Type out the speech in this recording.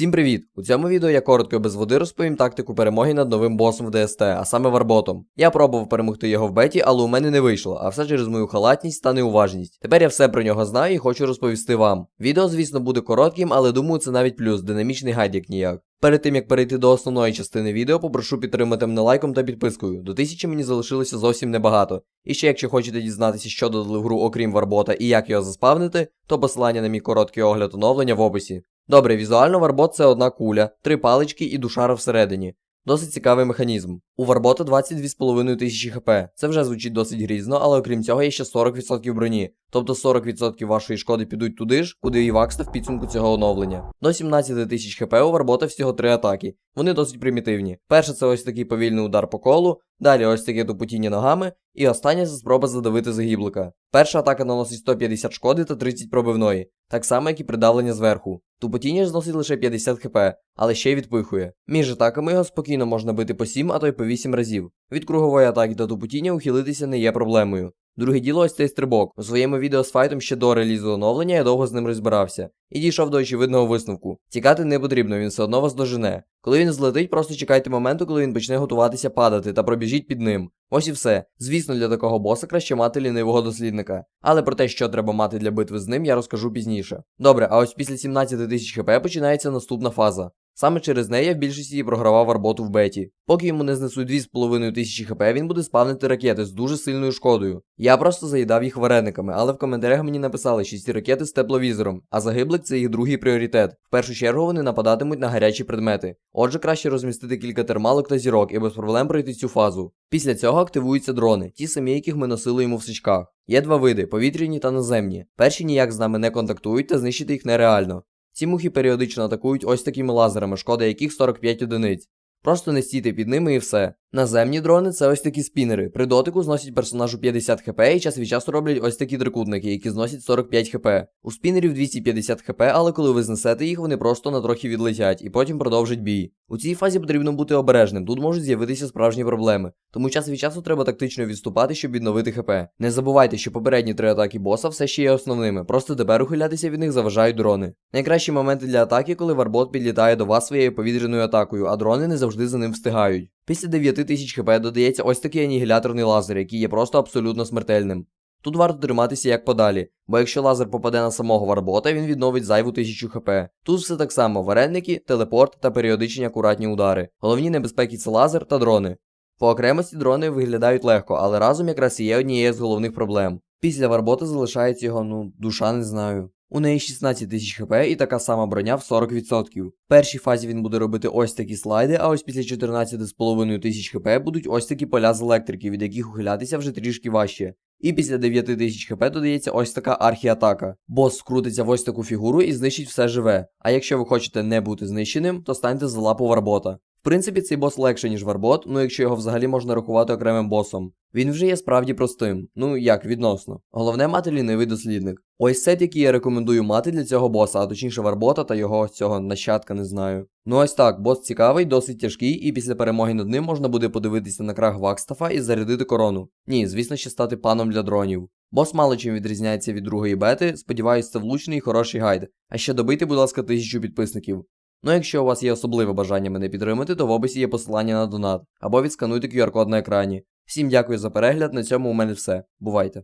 Всім привіт! У цьому відео я коротко без води розповім тактику перемоги над новим босом в ДСТ, а саме Варботом. Я пробував перемогти його в беті, але у мене не вийшло, а все через мою халатність та неуважність. Тепер я все про нього знаю і хочу розповісти вам. Відео, звісно, буде коротким, але думаю, це навіть плюс, динамічний гайд як ніяк. Перед тим як перейти до основної частини відео, попрошу підтримати мене лайком та підпискою. До тисячі мені залишилося зовсім небагато. І ще якщо хочете дізнатися, що додали в гру окрім Варбота і як його заспавнити, то посилання на мій короткий огляд оновлення в описі. Добре, візуально Варбот це одна куля, три палички і душара всередині. Досить цікавий механізм. У Варбота 22,5 тисячі хп. Це вже звучить досить грізно, але окрім цього є ще 40% броні. Тобто 40% вашої шкоди підуть туди ж, куди і вакста в підсумку цього оновлення. До 17 тисяч хп у Варбота всього 3 атаки. Вони досить примітивні. Перша це ось такий повільний удар по колу, далі ось таке тупотіння ногами, і остання це спроба задавити загіблика. Перша атака наносить 150 шкоди та 30 пробивної, так само як і придавлення зверху. Тупотіння зносить лише 50 хп, але ще й відпихує. Між атаками його спокійно можна бити по 7, а то й по 8 разів. Від кругової атаки та тупотіння ухилитися не є проблемою. Друге діло ось цей стрибок. У своєму відео з файтом ще до релізу оновлення я довго з ним розбирався. І дійшов до очевидного висновку. Тікати не потрібно, він все одно вас дожене. Коли він злетить, просто чекайте моменту, коли він почне готуватися падати та пробіжіть під ним. Ось і все. Звісно, для такого боса краще мати лінивого дослідника. Але про те, що треба мати для битви з ним, я розкажу пізніше. Добре, а ось після 17 тисяч хп починається наступна фаза. Саме через неї я в більшості і програвав арботу в беті. Поки йому не знесуть 2,5 тисячі хп, він буде спавнити ракети з дуже сильною шкодою. Я просто заїдав їх варениками, але в коментарях мені написали, що ці ракети з тепловізором, а загиблик це їх другий пріоритет. В першу чергу вони нападатимуть на гарячі предмети. Отже, краще розмістити кілька термалок та зірок і без проблем пройти цю фазу. Після цього активуються дрони, ті самі, яких ми носили йому в сичках. Є два види повітряні та наземні. Перші ніяк з нами не контактують та знищити їх нереально. Ці мухи періодично атакують ось такими лазерами, шкода яких 45 одиниць. Просто не стійте під ними і все. Наземні дрони це ось такі спінери. При дотику зносять персонажу 50 хп і час від часу роблять ось такі трикутники, які зносять 45 хп. У спінерів 250 хп, але коли ви знесете їх, вони просто на трохи відлетять і потім продовжать бій. У цій фазі потрібно бути обережним, тут можуть з'явитися справжні проблеми. Тому час від часу треба тактично відступати, щоб відновити хп. Не забувайте, що попередні три атаки боса все ще є основними, просто тепер ухилятися від них заважають дрони. Найкращі моменти для атаки, коли варбот підлітає до вас своєю повітряною атакою, а дрони не завжди за ним встигають. Після 9000 хп додається ось такий анігіляторний лазер, який є просто абсолютно смертельним. Тут варто триматися як подалі, бо якщо лазер попаде на самого варбота, він відновить зайву 1000 хп. Тут все так само: вареники, телепорт та періодичні акуратні удари. Головні небезпеки це лазер та дрони. По окремості дрони виглядають легко, але разом якраз і є однією з головних проблем. Після варбота залишається його, ну, душа не знаю. У неї 16 тисяч хп і така сама броня в 40%. В першій фазі він буде робити ось такі слайди, а ось після 14,5 тисяч хп будуть ось такі поля з електрики, від яких ухилятися вже трішки важче. І після 9 тисяч хп додається ось така архіатака. Бос скрутиться в ось таку фігуру і знищить все живе. А якщо ви хочете не бути знищеним, то станьте за лапу варбота. В принципі, цей бос легше, ніж варбот, ну якщо його взагалі можна рахувати окремим босом. Він вже є справді простим, ну як відносно. Головне мати лінивий дослідник. Ось сет, який я рекомендую мати для цього боса, а точніше варбота та його цього нащадка не знаю. Ну ось так, бос цікавий, досить тяжкий, і після перемоги над ним можна буде подивитися на крах Вакстафа і зарядити корону. Ні, звісно, ще стати паном для дронів. Бос мало чим відрізняється від другої бети, сподіваюсь, це влучний і хороший гайд. А ще добийте, будь ласка, тисячу підписників. Ну, якщо у вас є особливе бажання мене підтримати, то в описі є посилання на донат або відскануйте QR-код на екрані. Всім дякую за перегляд, на цьому у мене все. Бувайте!